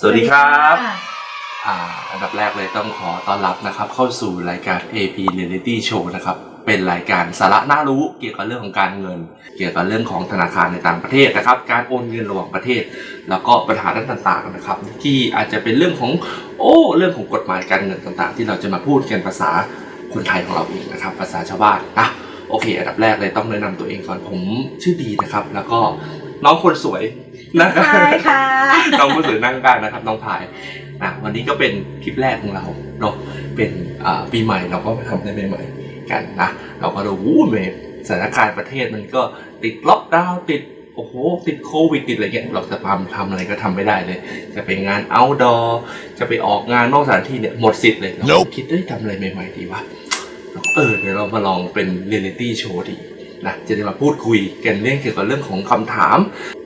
สวัสดีครับะอ่าอันดับแรกเลยต้องขอต้อนรับนะครับ เข้าสู่รายการ AP Reality Show นะครับ เป็นรายการสาระน่ารู้เกี่ยวกับเรื่องของการเงิน เกี่ยวกับเรื่องของธนาคารในต่างประเทศนะครับ การโอนเงินระหว่างประเทศ แล้วก็ปัญหาด้านต่างๆนะครับ ที่อาจจะเป็นเรื่องของโอ้เรื่องของกฎหมายการเงินต่าง ๆ ที่เราจะมาพูดกันภาษาคนไทยของเราเองนะครับ ภาษาชาวบ้านนะโอเค อันดับแรกเลยต้องแนะนำตัวเองก่อนผมชื่อดีนะครับ แล้วก็น้องคนสวย นะครับใช่ค่ะ น้องผู้สื่อนั่งกลางนะครับ น้องพายนะวันนี้ก็เป็นคลิปแรกของเราเนาะเป็นอ่าปีใหม่เราก็มาทำอะไรใหม่ๆกันนะเราก็รู้วู้เมสถานการณ์ประเทศมันก็ติดล็อกดาวน์ติดโอ้โหติดโควิดติดอะไรเงี้ยเราจะทำทำอะไรก็ทำไม่ได้เลย จะไปงาน outdoor จะไปออกงานนอกสถานที่เนี่ยหมดสิทธิ์เลยเราก็ Nope คิดเอ้ยทำอะไรใหม่ๆดีวะเราก็เออเดี๋ยวเรามาลองเป็นเรียลิตี้โชว์ดีนะจะได้มาพูดคุยกันเรื่องเกี่ยวกับเรื่องของคำถาม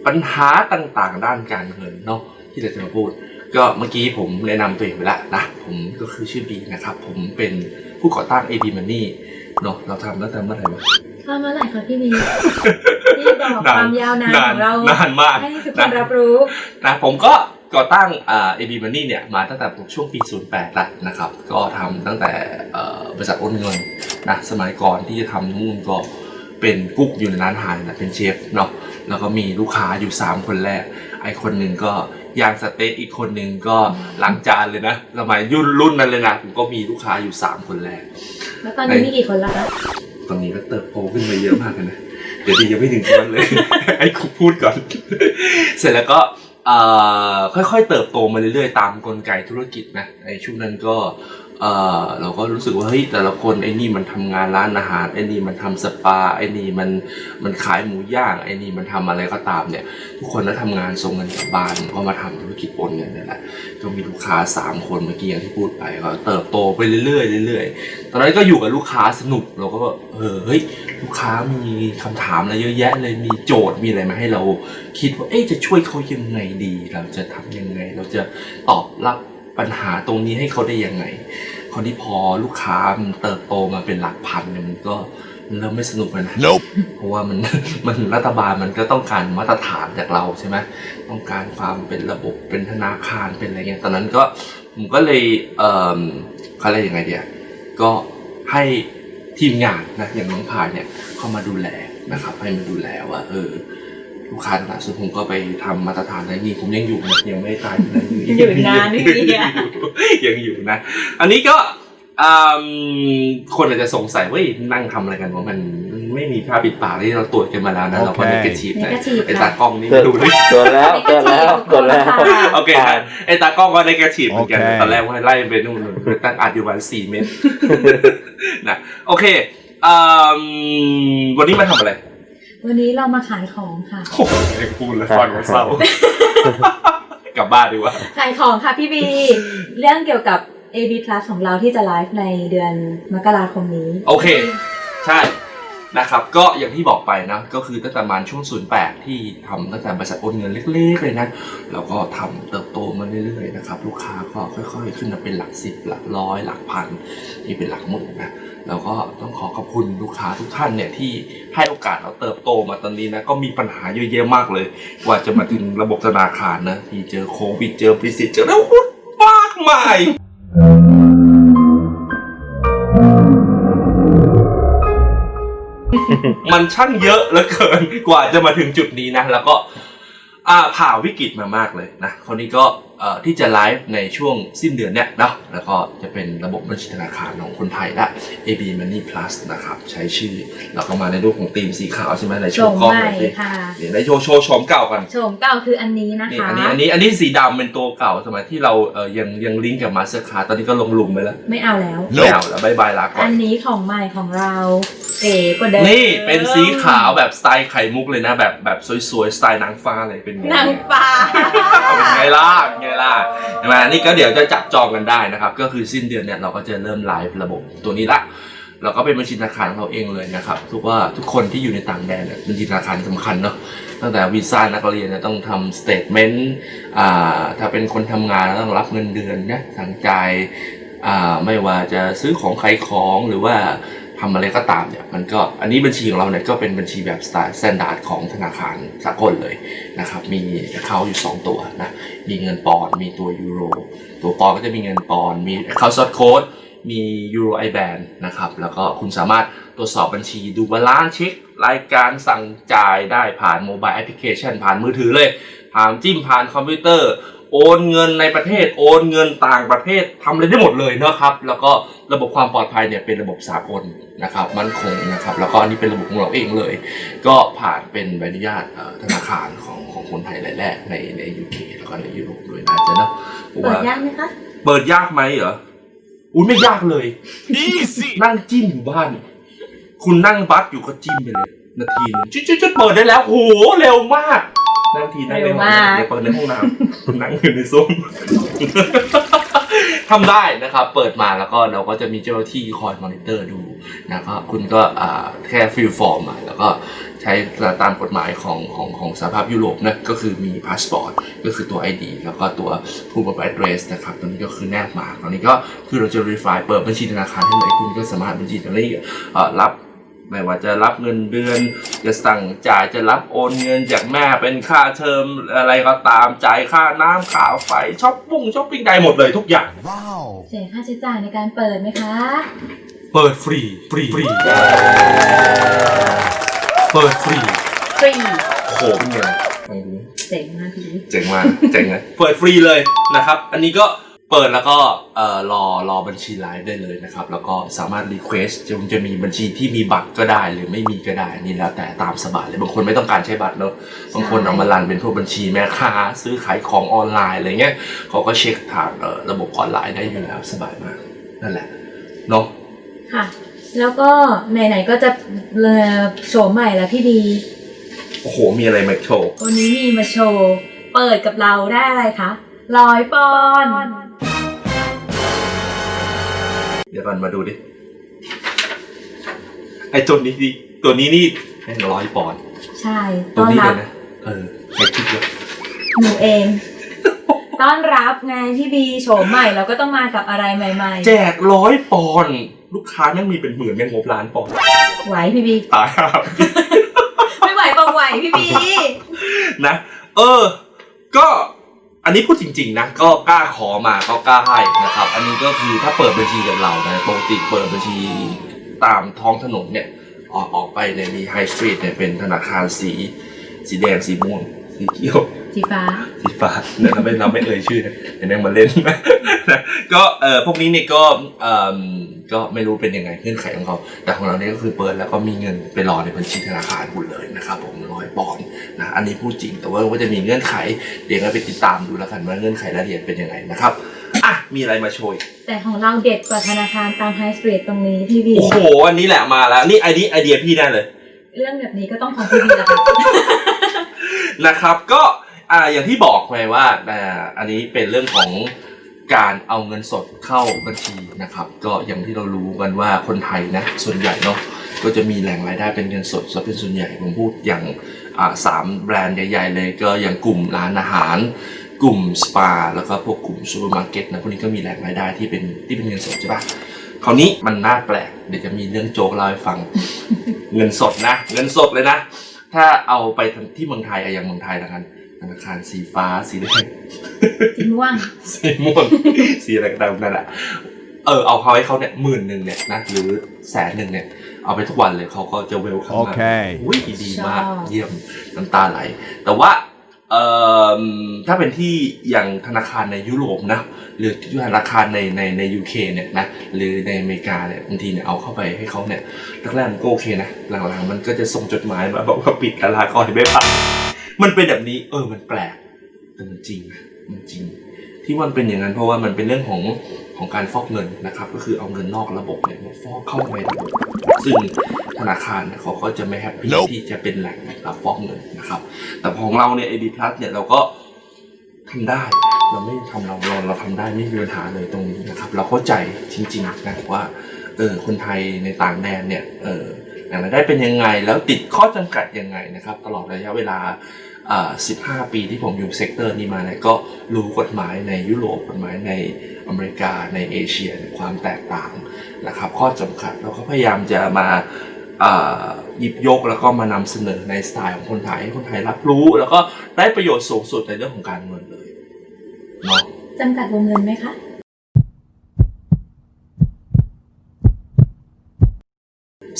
ปัญหาต่างๆ ด้านการเงินเนาะที่เราจะมาพูด ก็เมื่อกี้ผมแนะนำตัวเองไปแล้วนะ ผมก็คือชื่อบีนะครับ ผมเป็นผู้ก่อตั้ง AP Money เนาะเราทำตั้งแต่เมื่อไหร่วะทำเมื่อไหร่คะพี่มีพี่บอกความยาวนานของเรานานมากให้ทุกคนรับรู้นะผมก็ก่อตั้งอ่า AB Money เนี่ยมาตั้งแต่ช่วงปี 08แล้วนะครับ ก็ทำตั้งแต่เอ่อบริษัทโอนเงินนะสมัยก่อนที่จะทำนู่นก็ เป็นกุ๊กอยู่ในร้านอาหารนะเป็นเชฟเนาะแล้วก็มีลูกค้าอยู่ 3 คนแรก ไอคนหนึ่งก็ย่างสเต็กอีกคนหนึ่งก็ล้างจานเลยนะสมัยยุ่นรุ่นนั้นเลยนะผมก็มีลูกค้าอยู่ 3 คนแรก แล้วตอนนี้มีกี่คนแล้วคะตอนนี้ก็เติบโตขึ้นมาเยอะมากเลยนะ เดี๋ยวดียังไม่ถึงตรงนั้นเลย ไอ้คุพูดก่อน เสร็จแล้วก็เอ่อค่อยๆเติบโตมาเรื่อยๆ ตามกลไกธุรกิจนะไอ้ช่วงนั้นก็ เออเราก็รู้สึกว่าเฮ้ยแต่ละคนไอ้นี่มันทำงานร้านอาหารไอ้นี่มันทำสปาไอ้นี่มันมันขายหมูย่างไอ้นี่มันทำอะไรก็ตามเนี่ย ทุกคนก็ทำงานส่งเงินกลับบ้านก็มาทำธุรกิจโอนเงินนี่แหละก็มีลูกค้าสามคนเมื่อกี้อย่างที่พูดไปก็เติบโตไปเรื่อยๆเรื่อยๆตอนนั้นก็อยู่กับลูกค้าสนุกเราก็แบบเออเฮ้ยลูกค้ามีคำถามอะไรเยอะแยะเลยมีโจทย์มีอะไรมาให้เราคิดว่าเอ๊ะจะช่วยเขายังไงดี เราจะทำยังไง เราจะตอบรับ ปัญหาตรงนี้ให้เขาได้ยังไงคนที่พอลูกค้ามันเติบโตมาเป็นหลักพันเนี่ยมันก็มันเริ่มไม่สนุกเลยนะ Nope. เพราะว่ามันมันรัฐบาลมันก็ต้องการมาตรฐานจากเราใช่ไหมต้องการความเป็นระบบเป็นธนาคารเป็นอะไรเงี้ยตอนนั้นก็ผมก็เลยเอ่อเขาเรียกยังไงเดียก็ให้ทีมงานนะอย่างน้องพายเนี่ยเข้ามาดูแลนะครับให้มาดูแลว่าเออ ลูกค้าต่างๆซึ่งผมก็ไปทำมาตรฐานอะไรนี่ผมยังอยู่นะยังไม่ตายนะอยู่นานพี่มีอะยังอยู่นะ อันนี้ก็อืมคนอาจจะสงสัยว่าเฮ้ยนั่งทำอะไรกันว่ามันไม่มีผ้าปิดปากที่เราตรวจกันมาแล้วนะเราก็โอเคเนกาทีฟนะ negative ไอค่ะตากล้องนี่เกิดดูดิเกิดแล้วเกิดแล้วเกิดแล้ว โอเคนะไอตากล้องก็เนกาทีฟเหมือนกันโอเค ตอนแรกว่าไล่ไปนู่นเลยตั้งอัดอยู่วันสี่เมตรนะโอเคอืมวันนี้มาทำอะไร วันนี้เรามาขายของค่ะ โอ้โหไอ้พูดแล้วฟังแล้วเศร้ากลับบ้านดีกว่า ขายของค่ะพี่บี เรื่องเกี่ยวกับ AB Plus ของเราที่จะไลฟ์ในเดือนมกราคมนี้ โอเค ใช่ นะครับก็อย่างที่บอกไปนะก็คือตั้งแต่ประมาณช่วง 08 ที่ทำตั้งแต่บริษัทโอนเงินเล็กๆเลยนะแล้วก็ทำเติบโตมาเรื่อยๆนะครับลูกค้าก็ค่อยๆ ขึ้นมาเป็นหลักสิบหลักร้อยหลักพันนี่เป็นหลักหมื่นนะแล้วก็ต้องขอขอบคุณลูกค้าทุกท่านเนี่ยที่ให้โอกาสเราเติบโตมาตอนนี้นะก็มีปัญหาเยอะแยะมากเลย กว่าจะมาถึงระบบธนาคารนะที่เจอโควิดเจอฟิสิตเจอแล้วมากมาย มันช่างเยอะเหลือเกินกว่าจะมาถึงจุดนี้นะ แล้วก็อ่าผ่าวิกฤตมามากเลยนะคนนี้ก็เอ่อที่จะไลฟ์ในช่วงสิ้นเดือนเนี้ยเนาะแล้วก็จะเป็นระบบบัญชีธนาคารของคนไทยละ AB Money Plus นะครับใช้ชื่อ แล้วก็มาในรูปของธีมสีขาวใช่ไหมในโชโฉว์มกล้องใหหม่น่อยสิค่ะเดี๋ยวในโชว์โชว์โฉมเก่ากันโฉมเก่าคืออันนี้นะนี่คะอันนี้อันนี้อันนี้สีดำเป็นตัวเก่าสมัยที่เราเออยังยังลิงก์กับมาสเตอร์คาตอนนี้ก็ลงหลุมไปแล้วไม่เอาแล้ว ไม่เอาแล้วบายบายลาก่ออันนนี้ของใหม่ของเราเก๋กว่าเดิมนี่เป็นสีขาวแบบสไตล์ไข่มุกเลยนะ แบบแบบสวยๆ สไตล์นางฟ้าเลยเป็นไงนางฟ้าเป็นไงล่ะเป็นไงล่ะใช่ไหมนี่ก็เดี๋ยวจะจับจองกันได้นะครับ ก็คือสิ้นเดือนเนี่ยเราก็จะเริ่มไลฟ์ระบบตัวนี้ละเราก็เป็นบัญชีธนาคารของเราเองเลยนะครับทุกว่าทุกคนที่อยู่ในต่างแดนเนี่ยบัญชีธนาคารสำคัญเนาะตั้งแต่วีซ่านักเรียนเนี่ยต้องทำสเตทเมนต์อ่าถ้าเป็นคนทำงานต้องรับเงินเดือนนะสั่งจ่ายอ่าไม่ว่าจะซื้อของขายของหรือว่า ทำอะไรก็ตามเนี่ยมันก็อันนี้บัญชีของเราเนี่ยก็เป็นบัญชีแบบสไตล์สแตนดาร์ดของธนาคารสากลเลยนะครับมีเขาอยู่ 2 ตัวนะมีเงินปอนมีตัวยูโรตัวปอนก็จะมีเงินปอนมี account source code มียูโรไอแบนนะครับแล้วก็คุณสามารถตรวจสอบบัญชีดูบาลานซ์เช็ครายการสั่งจ่ายได้ผ่านโมบายแอปพลิเคชันผ่านมือถือเลยผ่านจิ้มผ่านคอมพิวเตอร์ โอนเงินในประเทศ โอนเงินต่างประเทศทำอะไรได้หมดเลยนะครับ แล้วก็ระบบความปลอดภัยเนี่ยเป็นระบบสากลนะครับมั่นคงนะครับ แล้วก็อันนี้เป็นระบบของเราเองเลย ก็ผ่านเป็นใบอนุญาตเอ่อธนาคารของของคนไทยรายแรกในในยูเคแล้วก็ในยุโรปด้วยน่าจะเนาะเพราะเปิว่า ดยากไหมคะ เปิดยากไหมเหรอ อุ้ยไม่ยากเลยนั่งจิ้มอยู่บ้าน คุณนั่งบัสอยู่ก็จิ้มไปเลย นาทีนึงจุดจุดจุดเปิดได้แล้วโหเร็วมาก นั่งทีนั่งในห้องน้ำเดี๋ยวเปิดในห้องน้ำคุณนั่งอยู่ในซุ้มทำได้นะครับ เปิดมาแล้วก็เราก็จะมีเจ้าหน้าที่คอยมอนิเตอร์ดูนะครับคุณก็แค่ฟิลฟอร์มแล้วก็ใช้ตามกฎหมายของของของสหภาพยุโรปนะก็คือมีพาสปอร์ตก็คือตัว ID แล้วก็ตัว proof of address นะครับตรงนี้ก็คือแนบมาตอนนี้ก็คือเราจะ verify เปิดบัญชีธนาคารให้เลยคุณก็สามารถบัญชีตรงนี้เอ่อรับ ไม่ว่าจะรับเงินเดือน จะสั่งจ่ายจะรับโอนเงินจากแม่เป็นค่าเทอมอะไรก็ตามจ่ายค่าน้ำค่าไฟช้อปปุ้งช้อปปิ้งได้หมดเลยทุกอย่าง Wow. เสียค่าใช้จ่ายในการเปิดไหมคะ เปิดฟรีฟรีฟรีเปิดฟรีฟรีโหเป็นไงลองดูเจ๋งมากพี่เจ๋งมากเจ๋งเลยเปิดฟรีเลยนะครับ อันนี้ก็ เปิดแล้วก็เอ่อรอรอบัญชีไลฟ์ได้เลยนะครับ แล้วก็สามารถรีเควสจะจะมีบัญชีที่มีบัตรก็ได้หรือไม่มีก็ได้อันนี่แล้วแต่ตามสบายเลยบางคนไม่ต้องการใช้บัตรเนอะบางคนเอามารันเป็นพวกบัญชีแม่ค้าซื้อขายของออนไลน์อะไรเงี้ยเขาก็เช็คทางเอ่อระบบออนไลน์ได้อยู่แล้วสบายมากนั่นแหละเนาะค่ะ แล้วก็ไหนๆก็จะเอ่อโชว์ใหม่แล้วพี่บีโอ้โหมีอะไรมาโชว์ วันนี้มีมาโชว์ เปิดกับเราได้อะไรคะร้อยปอนด์ เดี๋ยวก่อนมาดูดิ ไอ้ตัวนี้ดิตัวนี้นี่แม่งร้อยปอนด์ใช่ ตัวต้อนนี้รัเลบยนะเออใครคิดเลยหนูเอง ต้อนรับไงพี่บีโฉมใหม่เราก็ต้องมากับอะไรใหม่แจกร้อยปอนด์ลูกค้าแม่งมีเป็นหมื่นแม่งงบล้านปอนด์ๆไหวพี่บี ตายครับ ไม่ไหวเปล่าไหวพี่บีนะ เออ ก็ อันนี้พูดจริงๆนะก็กล้าขอมาก็กล้าให้นะครับ อันนี้ก็คือถ้าเปิดบัญชีกับเรานะปกติเปิดบัญชีตามท้องถนนเนี่ยออกออกไปเนี่ยมีไฮสตรีทเนี่ยเป็นธนาคารสี สีแดงสีม่วง สีเขียว สีฟ้า สีฟ้าเนี่ยเราไม่เราไม่เอ่ยชื่อนะเดี๋ยวแม่งมาเล่นนะก็เอ่อพวกนี้เนี่ยก็เอ่อก็ไม่รู้เป็นยังไงเงื่อนไขของเขา แต่ของเราเนี่ยก็คือเปิดแล้วก็มีเงินไปรอในบัญชีธนาคารคุณเลยนะครับผมร้อยปอนด์นะอันนี้พูดจริงแต่ว่าก็จะมีเงื่อนไข เดี๋ยวเราไปติดตามดูแล้วกันว่าเงื่อนไขรายละเอียดเป็นยังไงนะครับอะมีอะไรมาโชว์อีกแต่ของเราเด็ดกว่าธนาคารตามไฮสตรีทตรงนี้พี่บีโอ้โหอันนี้แหละมาแล้วนี่ไอเดียไอเดียพี่แน่เลย เรื่องแบบนี้ก็ต้องของพี่บีแล้วค่ะ นะครับก็อ่าอย่างที่บอกไปว่าอ่าอันนี้เป็นเรื่องของการเอาเงินสดเข้าบัญชีนะครับ ก็อย่างที่เรารู้กันว่าคนไทยนะส่วนใหญ่เนาะก็จะมีแหล่งรายได้เป็นเงินสดซะเป็นส่วนใหญ่ผมพูดอย่างสามแบรนด์ใหญ่ ๆ เลยก็อย่างกลุ่มร้านอาหาร กลุ่มสปา แล้วก็พวกกลุ่มซูเปอร์มาร์เก็ตนะพวกนี้ก็มีแหล่งรายได้ที่เป็นที่เป็นเงินสดใช่ปะคราวนี้มันน่าแปลกเดี๋ยวจะมีเรื่องโจ๊กเล่าให้ฟัง เงินสดนะ เงินสดเลยนะ ถ้าเอาไปที่เมืองไทยอะอย่างเมืองไทยแล้วกันธนาคารสีฟ้าสีแดงสีม่วงสีม่วงสีอะไรก็ตามนั่นแหละเออเอาเขาให้เขาเนี่ยหมื่นหนึ่งเนี่ยนะหรือแสนหนึ่งเนี่ย เอาไปทุกวันเลยเขาก็จะเวลคัมมาโอเคอุ้ยดีมากชอบเยี่ยมน้ำตาไหล แต่ว่า เอ่อถ้าเป็นที่อย่างธนาคารในยุโรปนะหรือที่ธนาคารในในในยูเคเนี่ยนะหรือในอเมริกาเนี่ยบางทีเนี่ยเอาเข้าไปให้เขาเนี่ยแรกๆมันก็โอเคนะหลังๆ มันก็จะส่งจดหมายมาบอกว่าปิดธนาคารไม่ผ่านมันเป็นแบบนี้ เออมันแปลกแต่มันจริงนะมันจริง ที่มันเป็นอย่างนั้นเพราะว่ามันเป็นเรื่องของของการฟอกเงินนะครับ ก็คือเอาเงินนอกระบบเนี่ยมาฟอกเข้าในระบบซึ่ง ธนาคารเนี่ยเขาก็จะไม่แฮปปี้ Nope ที่จะเป็นแหล่งรับฟอกเงินนะครับ แต่ของเราเนี่ย AB Plus เนี่ยเราก็ทำได้เราไม่ทำเราเราเราทำได้ไม่มีปัญหาเลยตรงนี้นะครับ เราเข้าใจจริงๆนะว่าเออคนไทยในต่างแดนเนี่ยเออแหล่งรายได้เป็นยังไงแล้วติดข้อจำกัดยังไงนะครับ ตลอดระยะเวลาอ่า15 ปีที่ผมอยู่เซกเตอร์นี้มาเนี่ยก็รู้กฎหมายในยุโรปกฎหมายในอเมริกาในเอเชียเนี่ยความแตกต่างนะครับ ข้อจำกัดเราก็พยายามจะมาอ่า หยิบยกแล้วก็มานำเสนอในสไตล์ของคนไทยให้คนไทยรับรู้ แล้วก็ได้ประโยชน์สูงสุดในเรื่องของการเงินเลยจำกัดวงเงินไหมคะ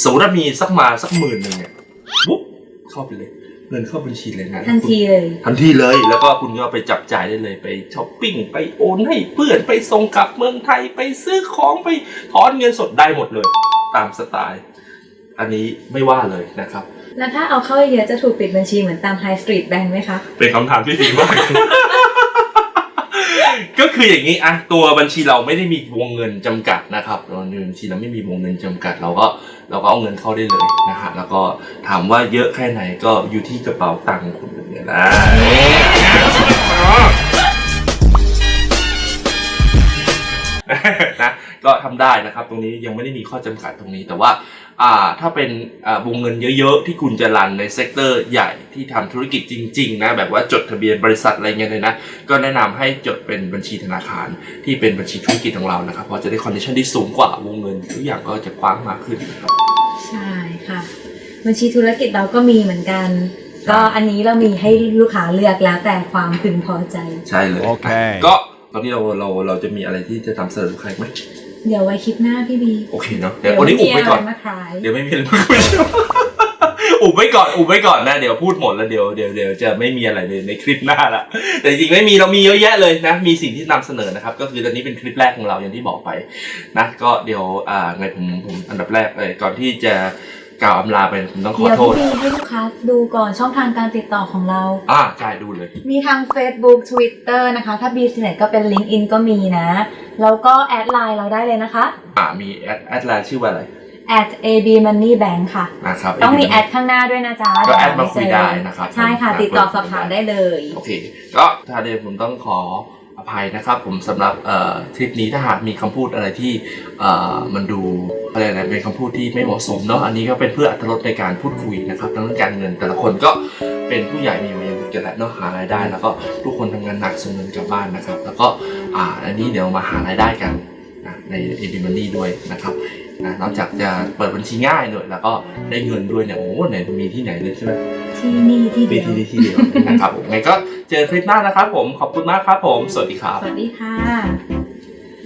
สมมติว่ามีสักมาสักหมื่นหนึ่งเนี่ยปุ๊บเข้าไปเลยเงินเข้าบัญชีเลยนะทันทีเลยทันทีเลยแล้วก็คุณก็ไปจับจ่ายได้เลยไปช้อปปิ้งไปโอนให้เพื่อนไปส่งกลับเมืองไทยไปซื้อของไปถอนเงินสดได้หมดเลย ตามสไตล์ อันนี้ไม่ว่าเลยนะครับ แล้วถ้าเอาเข้าเยอะๆจะถูกปิดบัญชีเหมือนตามไฮสตรีทแบงค์ไหมคะ เป็นคำถามที่ดีมาก ก็คืออย่างนี้อะตัวบัญชีเราไม่ได้มีวงเงินจำกัดนะครับเราบัญชีเราไม่มีวงเงินจำกัด เราก็เราก็เอาเงินเข้าได้เลยนะฮะแล้วก็ถามว่าเยอะแค่ไหนก็อยู่ที่กระเป๋าตังค์ของคุณเนี่ยนะนะก็ทำได้นะครับ ตรงนี้ยังไม่ได้มีข้อจำกัดตรงนี้แต่ว่า อ่าถ้าเป็นอ่าวงเงินเยอะๆ ที่คุณจะรันในเซกเตอร์ใหญ่ที่ทำธุรกิจจริง ๆ นะ แบบว่าจดทะเบียนบริษัทอะไรเงี้ยเลยนะ ก็แนะนำให้จดเป็นบัญชีธนาคารที่เป็นบัญชีธุรกิจของเรานะครับเพราะจะได้คอนดิชันที่สูงกว่าวงเงินทุกอย่างก็จะกว้างมากขึ้นนะครับใช่ค่ะ บัญชีธุรกิจเราก็มีเหมือนกัน ก็อันนี้เรามีให้ลูกค้าเลือกแล้วแต่ความพึงพอใจ ใช่เลยโอเคก็ตอนนี้เราเราเราจะมีอะไรที่จะทำเสนอใครไหม เดี๋ยวไว้คลิปหน้าพี่บีโอเคเนาะเดี๋ยววันนี้อุบไว้ก่อนเดี๋ยวมีะรมาขายเดี๋ยวไม่มีอะไรมาคุยอุบไว้ก่อนอุบไว้ก่อนนะเดี๋ยวพูดหมดแล้วเดี๋ยวเดี๋ยวเดี๋ยวจะไม่มีอะไรเลยในคลิปหน้าละแต่จริงๆไม่มีเรามีเยอะแยะเลยนะมีสิ่งที่นำเสนอนะครับ ก็คือตอนนี้เป็นคลิปแรกของเราอย่างที่บอกไปนะก็เดี๋ยวอ่าไงผมผมอันดับแรกเลยก่อนที่จะกล่าวอำลาไปผมต้องขอเดี๋ยวโทษพี่บีให้ลูกค้าดูก่อนช่องทางการติดต่อของเรา อ่าใช่ดูเลย มีทาง Facebook Twitter นะคะ ถ้า Business ก็เป็น LinkedIn ก็มีนะ แล้วก็แอดไลน์เราได้เลยนะคะ อ่ามีแอดแอดไลน์ชื่อว่าอะไร at ab money bank ค่ะ นะครับต้องมีแอดข้างหน้าด้วยนะจ๊ะก็แอดเยวมาคุยได้นะครับใช่ค่ะผมติดต่อครับสอบถามได้เลย โอเค ก็ถ้าเดี๋ยวผมต้องขออภัยนะครับผมสำหรับเอ่อทริปนี้ถ้าหากมีคำพูดอะไรที่เอ่อมันดูอะไรนะเป็นคำพูดที่ไม่เหมาะสมเนาะอันนี้ก็เป็นเพื่ออรรถรสในการพูดคุยนะครับทั้งเรื่องการเงินแต่ละคนก็เป็นผู้ใหญ่มีวัยวุฒิกันแล้วเนาะหารายได้ แล้วก็ทุกคนทำงานหนักส่งเงินกลับบ้านนะครับ แล้วก็ อ่าอันนี้เดี๋ยวมาหารายได้กันนะในเอดิมันนี่ด้วยนะครับนะนอกจากจะเปิดบัญชีง่ายหน่อยแล้วก็ได้เงินด้วยเนี่ยโอ้ไหนมีที่ไหนเลยใช่ไหมที่นี่ที่มีเดียวที่นี่ที่เดียวนะครับผมไงก็เจอคลิปหน้านะครับผมขอบคุณมากครับผม สวัสดีครับ สวัสดีค่ะ